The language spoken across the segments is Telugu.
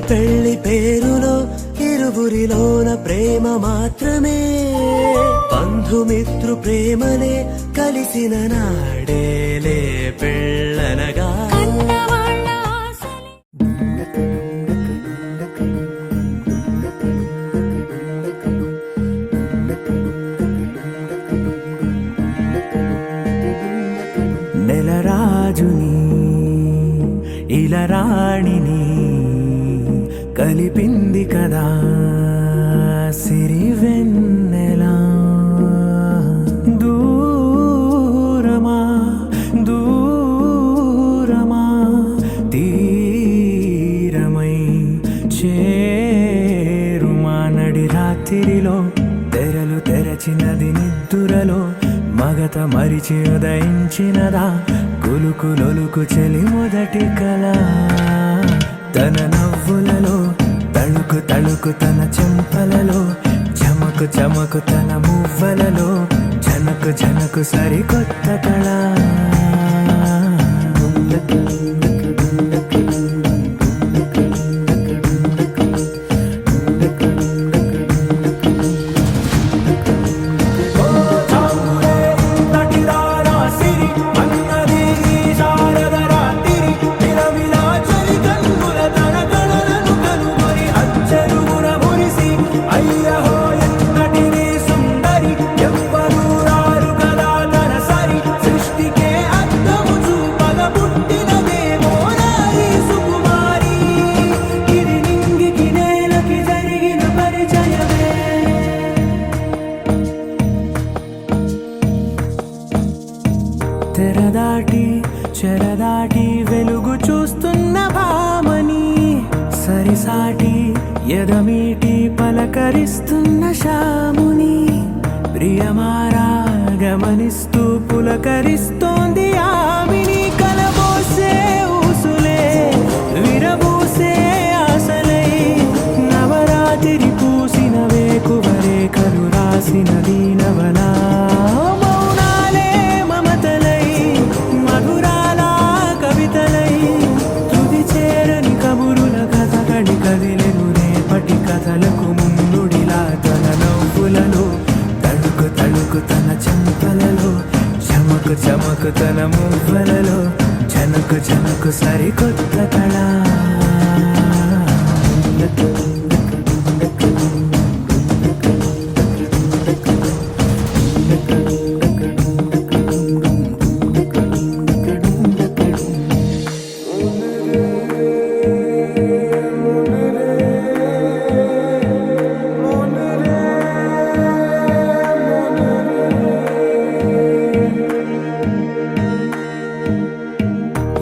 పెళ్ళి పేరులో ఇరువురిలోన ప్రేమ మాత్రమే. బంధుమిత్రు ప్రేమనే కలిసిన నాడేలే పెళ్ళి తళుకు తన చెంపలలో చమకు చమకు తన మువ్వలలో జనకు జనకు సరికొత్త కళ. తెరదాటి చెరదాటి వెలుగు చూస్తున్న భామని సరిసాటి ఎదమీటి పలకరిస్తున్న శాముని ప్రియమారా గమనిస్తూ పులకరిస్తోంది ఆమె.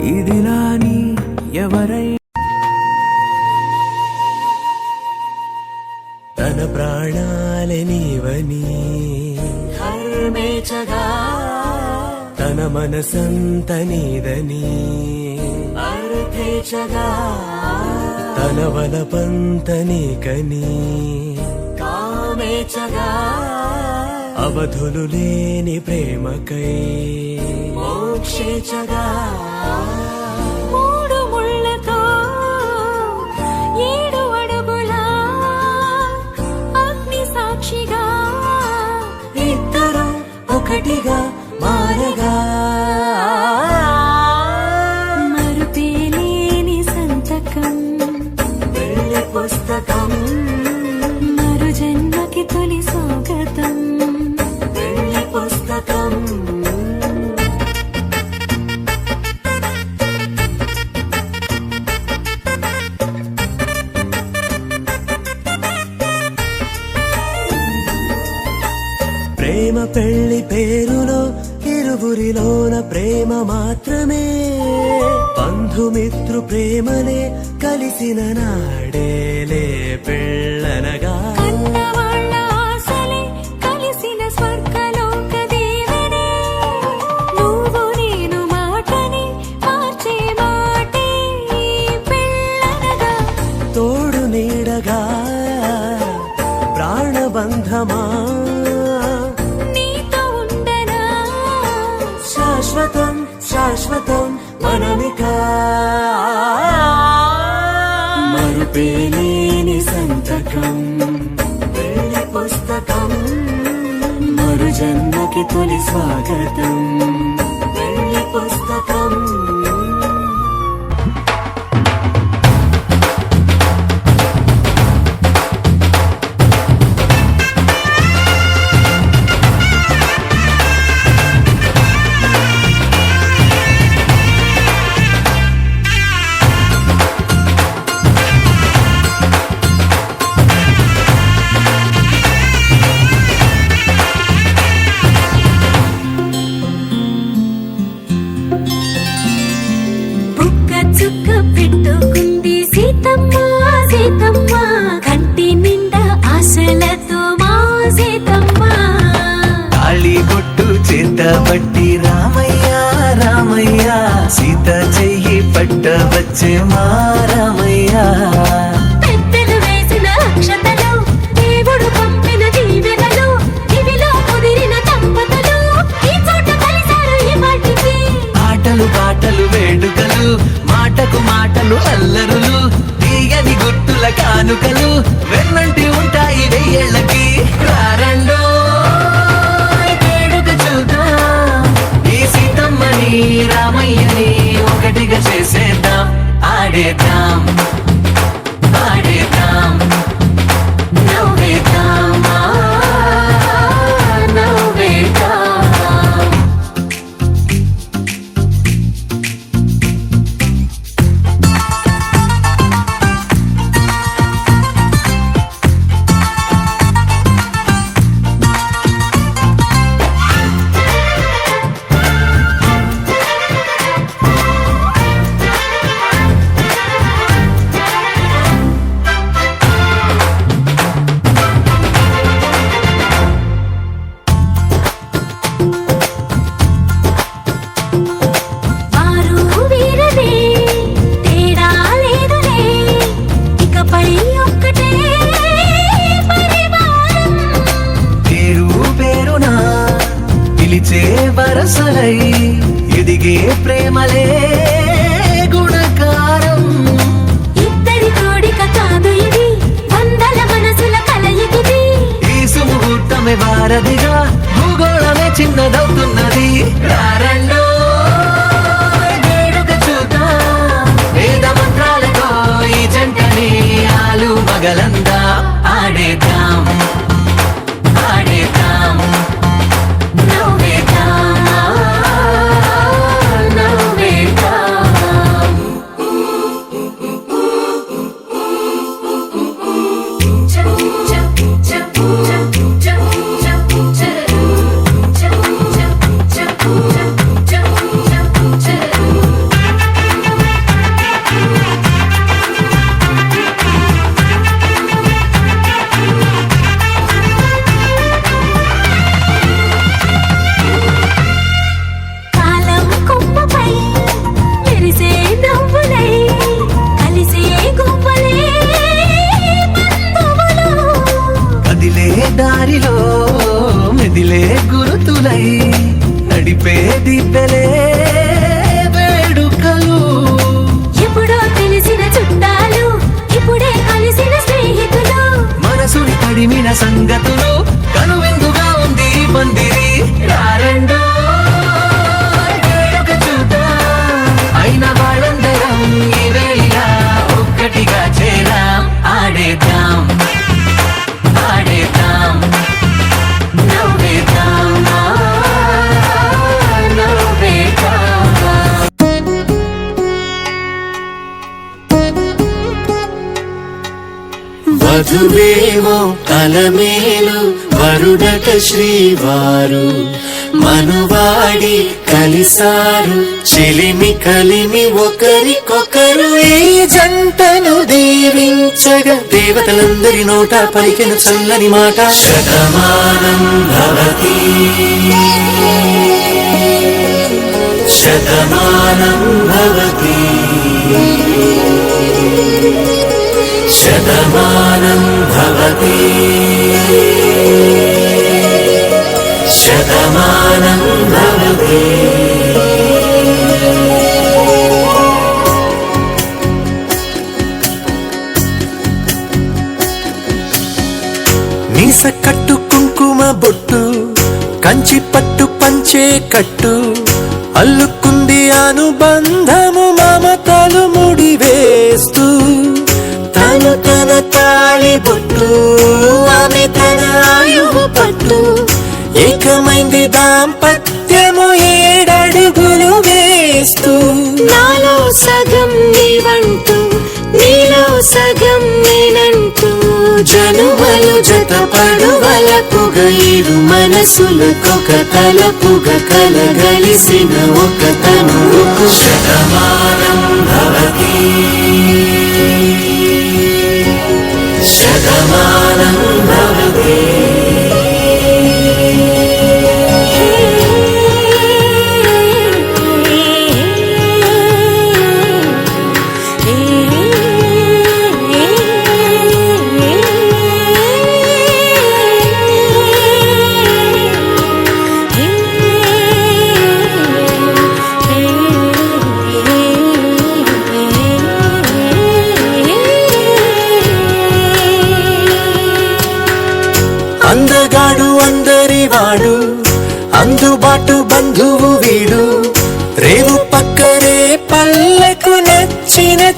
ఇదిలాని ఎవరై తన ప్రాణాలే నీవని. హర్మేచగా తన మనసంత నీదని. అర్థేచగా తన వలపంత నీకని. కామేచగా అవధులు లేని ప్రేమకై మోక్షేచగా. మూడు ముళ్ళతో ఏడు అడుగుల అగ్ని సాక్షిగా. ఇద్దరు ఒకటిగా మారగా. మాటని మార్చే మాటే పెళ్ళనగా. తోడు నీడగా ప్రాణబంధమా. నీతో ఉండనా? శాశ్వతం శాశ్వతం మనమిక. మన సంతకం వెళ్ళి పుస్తకం మరు జన్మకి తొలి స్వాగతం వెళ్ళి పుస్తకం. చేత బట్టి రామయ్య రామయ్య. సీత చెయ్యి పట్ట వచ్చే మా రామయ్య. పెద్దలు వేసిన అక్షతలు దేవుడు పంపిన దీవెనలు ఇవిలో కుదిరిన దంపతులు ఈ చోట కలిశారు ఈ వాటికి ఆటలు పాటలు వేడుకలు మాటకు మాటలు అల్లరులు తీయని గుర్తుల కానుకలు. తడిమిన సంగతులు కనువిందుగా ఉంది పందిరి. రారండో వేడుక చూద్దాం వధువేమో తలమేలు వరుడట శ్రీవారు. మనువాడి కలిసారు చెలిమి కలిమి ఒకరికొకరు ఏ జంటను దీవించగా. దేవతలందరి నోట పలికిన చల్లని మాట. శతమానం భవతి. శతమానం భవతి. శతమానం భవతి శతమానం భవతి నీస కట్టు కుంకుమ బొట్టు కంచి పట్టు పంచే కట్టు అల్లుకుంది అనుబంధం. దాంపత్యము ఏడడుగులు వేస్తూ. నాలో సగం నీవంటూ నీలో సగం నేనంటూ జనుమలు జతపడు వలపుగ ఇరు మనసులకొక తలపుగ కలగలిసిన ఒక తనువుకు శతమానం భవతి. శతమానం భవతి.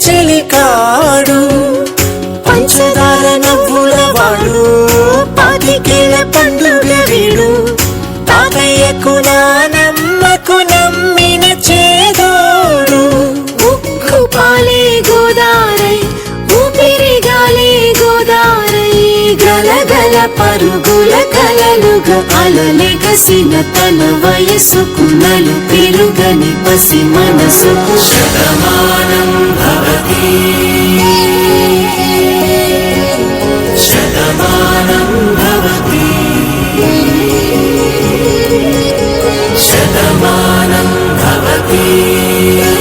చెలికాడు పంచదార నవ్వుల వాడు. పాతికేల పండుగ వీడు తాతయ్యకు నానమ్మకు నమ్మిన చేదోడు. ఉక్కు పాలే గోదారై ఊపిరి గాలే గోదారై గలగ గలగల పరుగుల కలలుగా అలలెగసిన తన వయసుకు నలు పెరుగని పసి మనసుకు. శతమానం భవతి. శతమానం భవతి. శతమానం భవతి.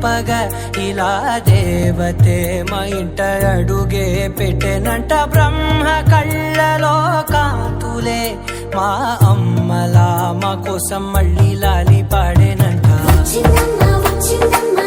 చెప్పగ ఇలా దేవతే మా ఇంట అడుగే పెట్టెనంట బ్రహ్మ కళ్ళలో కాతులే మా అమ్మలా మా కోసం మళ్ళీ లాలి పాడేనంట. వచ్చిందమ్మా